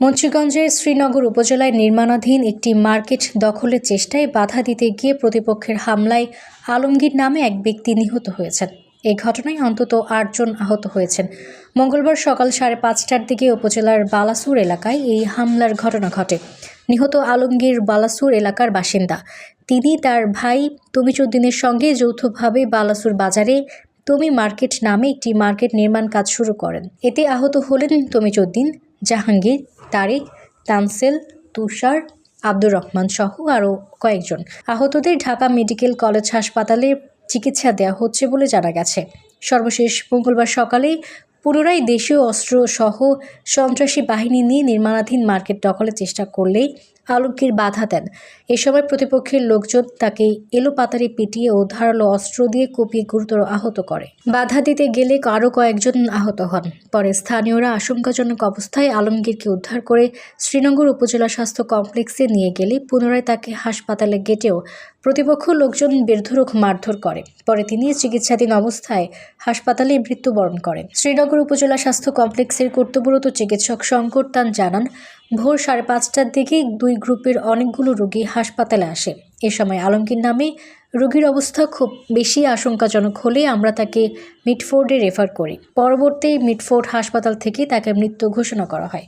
মুন্সিগঞ্জের শ্রীনগর উপজেলায় নির্মাণাধীন একটি মার্কেট দখলের চেষ্টায় বাধা দিতে গিয়ে প্রতিপক্ষের হামলায় আলমগীর নামে এক ব্যক্তি নিহত হয়েছেন। এই ঘটনায় অন্তত আটজন আহত হয়েছেন। মঙ্গলবার সকাল সাড়ে পাঁচটার দিকে উপজেলার বালাসুর এলাকায় এই হামলার ঘটনা ঘটে। নিহত আলমগীর বালাসুর এলাকার বাসিন্দা। তিনি তার ভাই তমিজুদ্দিনের সঙ্গে যৌথভাবে বালাসুর বাজারে তমি মার্কেট নামে একটি মার্কেট নির্মাণ কাজ শুরু করেন। এতে আহত হলেন তমিজুদ্দিন জাহাঙ্গীর তারেক তানসেল তুষার, আব্দুর রহমান সহ আরও কয়েকজন। আহতদের ঢাকা মেডিকেল কলেজ হাসপাতালে চিকিৎসা দেওয়া হচ্ছে বলে জানা গেছে। সর্বশেষ মঙ্গলবার সকালে পুনরায় দেশীয় অস্ত্র সহ সন্ত্রাসী বাহিনী নিয়ে নির্মাণাধীন মার্কেট দখলের চেষ্টা করলেই আলমগীর বাধা দেন। এ সময় প্রতিপক্ষের লোকজন তাকে এলোপাতারি পিটিয়ে ও ধারালো অস্ত্র দিয়ে কুপিয়ে গুরুতর আহত করে। বাধা দিতে গেলে আরও কয়েকজন আহত হন। পরে স্থানীয়রা আশঙ্কাজনক অবস্থায় আলমগীরকে উদ্ধার করে শ্রীনগর উপজেলা স্বাস্থ্য কমপ্লেক্সে নিয়ে গেলে পুনরায় তাকে হাসপাতালে গেটেও প্রতিপক্ষ লোকজন বেধরক মারধর করে। পরে তিনি চিকিৎসাধীন অবস্থায় হাসপাতালে মৃত্যুবরণ করেন। শ্রীনগর উপজেলা স্বাস্থ্য কমপ্লেক্সের কর্তব্যরত চিকিৎসক শঙ্কর তান জানান, ভোর সাড়ে পাঁচটার দিকে দুই গ্রুপের অনেকগুলো রোগী হাসপাতালে আসে। এ সময় আলমগীর নামে রোগীর অবস্থা খুব বেশি আশঙ্কাজনক হলে আমরা তাকে মিটফোর্ডে রেফার করি। পরবর্তী মিটফোর্ড হাসপাতাল থেকে তাকে মৃত্যু ঘোষণা করা হয়।